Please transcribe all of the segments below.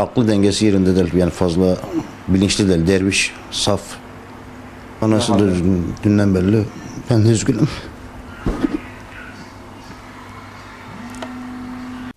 aklı dengesi yerinde değil. Yani fazla bilinçli değil. Derviş, saf. Anası da üzgün, dünden belli. Ben de üzgünüm.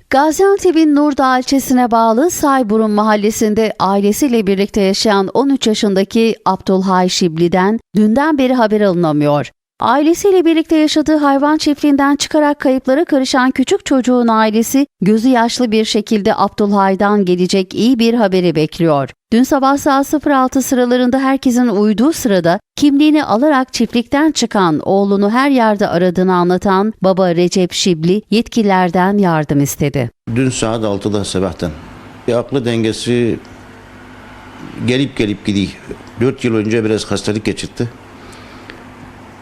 Gaziantep'in Nurdağ ilçesine bağlı Sayburun mahallesinde ailesiyle birlikte yaşayan 13 yaşındaki Abdülhay Şibli'den dünden beri haber alınamıyor. Ailesiyle birlikte yaşadığı hayvan çiftliğinden çıkarak kayıplara karışan küçük çocuğun ailesi gözü yaşlı bir şekilde Abdülhay'dan gelecek iyi bir haberi bekliyor. Dün sabah saat 06 sıralarında herkesin uyuduğu sırada kimliğini alarak çiftlikten çıkan oğlunu her yerde aradığını anlatan baba Recep Şibli yetkililerden yardım istedi. Dün saat 6'da sabahtan. Bir aklı dengesi gelip gelip gidiyor. 4 yıl önce biraz hastalık geçirdi.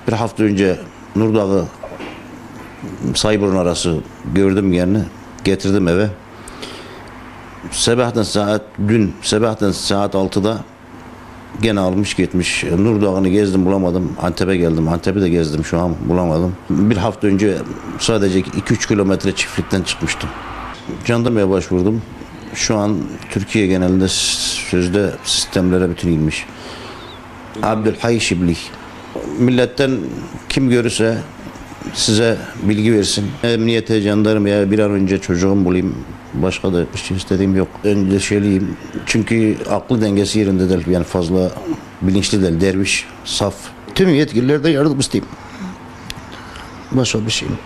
Bir hafta önce Nurdağı Sayburun arası gördüm yerini. Getirdim eve. Sabahtan saat dün sabahtan saat 6'da gene almış gitmiş. Nurdağ'ını gezdim bulamadım. Antep'e geldim. Antep'i de gezdim şu an bulamadım. Bir hafta önce sadece 2-3 kilometre çiftlikten çıkmıştım. Jandarmaya başvurdum. Şu an Türkiye genelinde sözde sistemlere bütün inmiş. Abdülhay Şibli. Milletten kim görürse size bilgi versin. Emniyete, jandarmaya bir an önce çocuğumu bulayım. Başka da bir şey istediğim yok. Endişeliyim. Çünkü aklı dengesi yerinde değil. Yani fazla bilinçli değil. Derviş, saf. Tüm yetkililerden yardım isteyeyim. Başka bir şeyim.